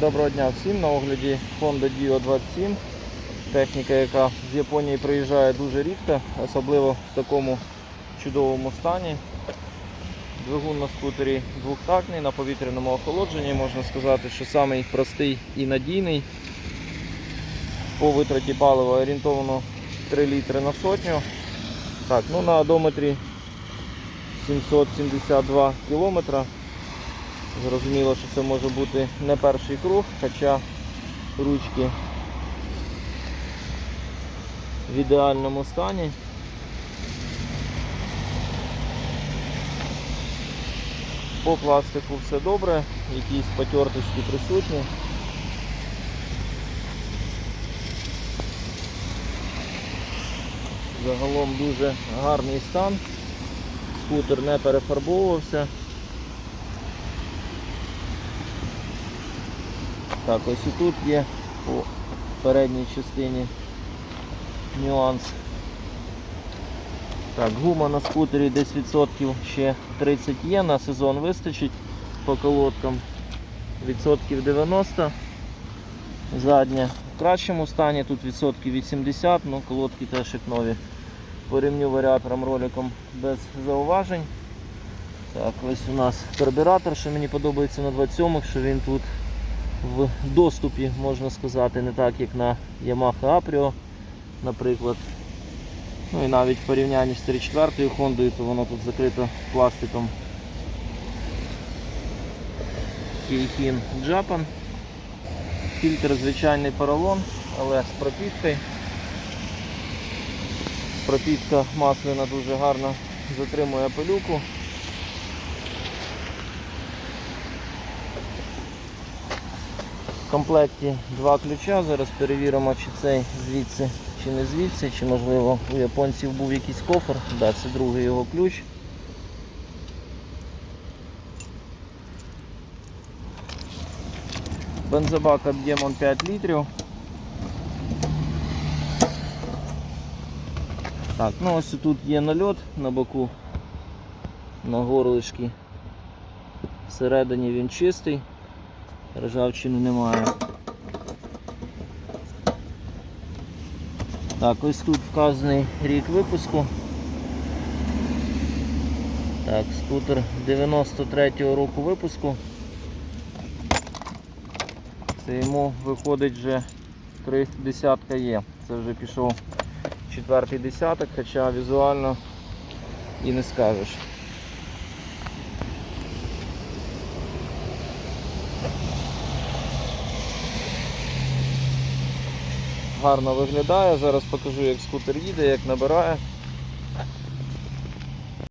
Доброго дня всім на огляді Honda Dio 27. Техніка, яка з Японії приїжджає дуже рідко, особливо в такому чудовому стані. Двигун на скутері двохтактний, на повітряному охолодженні, можна сказати, що самий простий і надійний. По витраті палива орієнтовано 3 літри на сотню. Так, ну на одометрі 772 кілометра. Зрозуміло, що це може бути не перший круг, хоча ручки в ідеальному стані. По пластику все добре, якісь потертості присутні. Загалом дуже гарний стан. Скутер не перефарбовувався. Так, ось і тут є по передній частині нюанс. Так, гума на скутері десь відсотків ще 30 є, на сезон вистачить по колодкам. Відсотків 90. Задня в кращому стані, тут відсотків 80, ну колодки теж як нові. По ремню варіаторам роликом без зауважень. Так, ось у нас карбюратор, що мені подобається на 27 що він тут в доступі, можна сказати, не так як на Yamaha Aprio, наприклад. Ну і навіть в порівнянні з 34 Honda, то воно тут закрито пластиком Keihin Japan. Фільтр звичайний поролон, але з пропіткою. Пропітка масляна дуже гарно затримує пилюку. В комплекті два ключа. Зараз перевіримо, чи цей звідси, чи не звідси, чи можливо у японців був якийсь кофр. Да, це другий його ключ. Бензобак об'ємом 5 літрів. Так, ну ось тут є нальот на боку, на горлишки. Всередині він чистий. Ржавчини немає. Так, ось тут вказаний рік випуску. Так, скутер 93-го року випуску. Це йому виходить вже три десятка є. Це вже пішов четвертий десяток, хоча візуально і не скажеш. Гарно виглядає, зараз покажу як скутер їде, як набирає.